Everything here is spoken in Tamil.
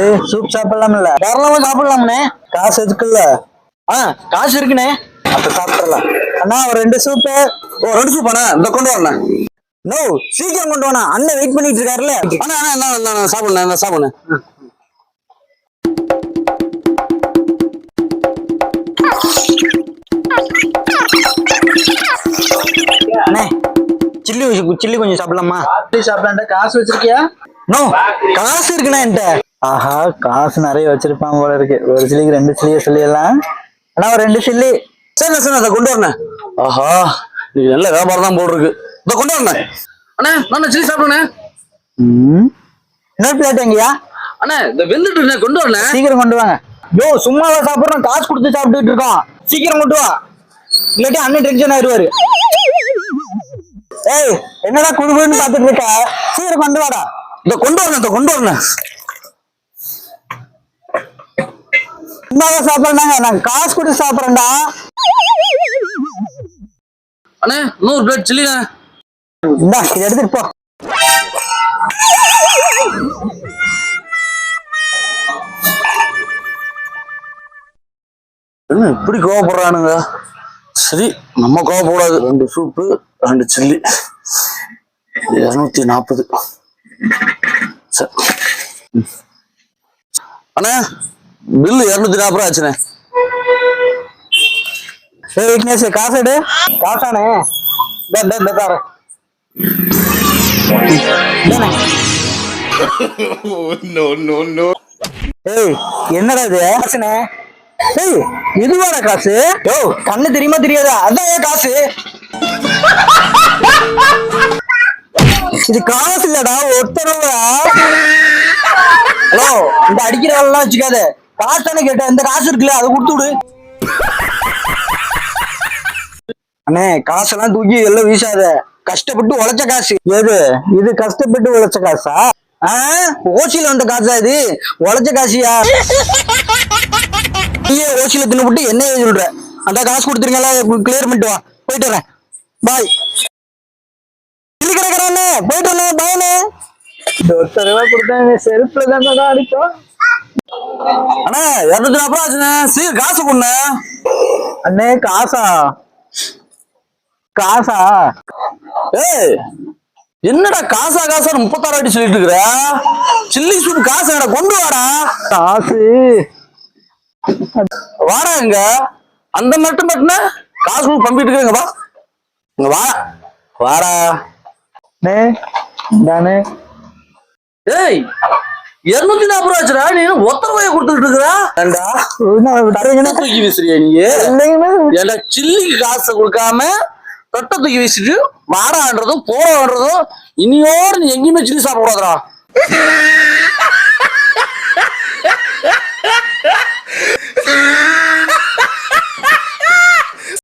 ஏய் சூப் சாப்பிடலாம்ல. தாராளமா சாப்பிடலாம்ண்ணே காசு எதுக்குல்ல? ஆ காசு இருக்குண்ணே. அப்ப சாப்பிடலாம். அண்ணா ஒரு ரெண்டு சூப்பு ஓ ரெண்டு சூப் அண்ணா. இந்த கொண்டு வரணும் நோ சீக்கிரம் கொண்டு வாண்ணா. அண்ணன் வெயிட் பண்ணிட்டு இருக்காருல்ல. அண்ணா அண்ணா நான் நான் சாப்பிடணும் நான் அண்ணே சில்லி சில்லி கொஞ்சம் சாப்பிடலாமா? சாப்பிடலாம்டா காசு வச்சிருக்கியா? நோ காசு இருக்குண்ணா என்கிட்ட. ஆஹா காசு நிறைய வச்சிருப்பான் போல இருக்கு. ஒரு சில்லிக்கு ரெண்டு சில்லிய சொல்லிடலாம். அண்ணா ஒரு ரெண்டு சில்லி. சரி சரி அதை கொண்டு வரேன். ஆஹா நீ நல்ல வியாபாரம் தான் போல் இருக்கு இதை கொண்டு வரேன். அண்ணா நான் சில்லி சாப்பிடுண்ணே ம். இன்னொரு பிளேட் எங்கயா? அண்ணா இந்த வெந்துட்டு கொண்டு வரேன் சீக்கிரம் கொண்டு வாங்க. யோ சும்மாவா சாப்பிடுறோம் காசு கொடுத்து சாப்பிட்டுட்டு இருக்கோம். சீக்கிரம் கொண்டு வா. இல்லாட்டி அண்ணன் டென்ஷன் ஆயிடுவாரு. ஏய் என்னடா குடுக்குன்னு பாத்துட்டு இருக்க? சீக்கிரம் கொண்டு வாடா. இதை கொண்டு வரேன் இதை கொண்டு வரேன் சும்மாவா சாப்பிடுறாங்க நான் காசு கொடுத்து சாப்பிடுறேன்டா. அண்ணே நூறு பிளேட் சில்லிண்ணே இந்தா இதை எடுத்துட்டு போ. என்ன இப்படி கோவப்படுறானுங்க? சரி நம்ம கோவப்படாது ரெண்டு சூப்பு ரெண்டு சில்லி இரநூத்தி நாற்பது. அண்ணா பில்லு இரநூத்தி நாற்பது ரூபா ஆச்சுண்ணே. விக்னேஷ் காசு எடு. காசானே இந்த no. ஏய் என்னடா இது? காசுனே ஏய் இதுவாடா காசு? யோ கண்ணு தெரியுமா தெரியாதா? அதான் ஏன் காசு. இது காசு இல்லடா ஒருத்தரவா ஹலோ இந்த அடிக்கிற வேலைலாம் வச்சுக்காத. காசு தானே கேட்ட இந்த காசு இருக்குல்ல அதை கொடுத்து விடு. அண்ணே காசெல்லாம் தூக்கி எல்லாம் வீசாத. கஷ்டப்பட்டு உழைச்ச காசு. எது? இது கஷ்டப்பட்டு உழைச்ச காசா? ஆ? ஓசியில வந்த காசா இது? உழைச்ச காசியா? நீயே ஓசியில தின்னுபிட்டு என்ன சொல்ற. அந்த காசு கொடுத்துருங்களா கிளியர் பண்ணிட்டு வா. போயிட்டு வரேன். பாய் போயிட்டு வரேன் பாய்னே ஒருத்தர் ரூபா கொடுத்தேன் செருப்புல தான் அடிச்சோம் அண்ணா இரநூத்தி நாற்பது ஆச்சுண்ணே. சீக்கிரம் காசு கொடுண்ணே. அண்ணே காசா? காசா? ஏய் என்னடா காசா காசா முப்பத்தாறு அடி சொல்லிட்டு இருக்கிற? சில்லி சூப் காசு என்னடா கொண்டு வாடா? காசு. வாடா இங்க. அந்த மட்டும் மட்டும் காசு பம்பிட்டு இருக்க வா. இங்க வா. வாடா. நே தானே ஏய் இருநூத்தி நாற்பது ரூபா ஆச்சுடா நீ ஒத்த ரூபாய கொடுத்துட்டு இருக்கிறா? ஏண்டா? தூக்கி வீசுறியா நீ? ஏண்டா சில்லிக்கு காசை கொடுக்காம தொட்டை தூக்கி வீசிட்டு வாடான்றதும் போடான்றதும் இனியோடு நீ எங்கேயுமே சில்லி சாப்பிட கூடாதுடா.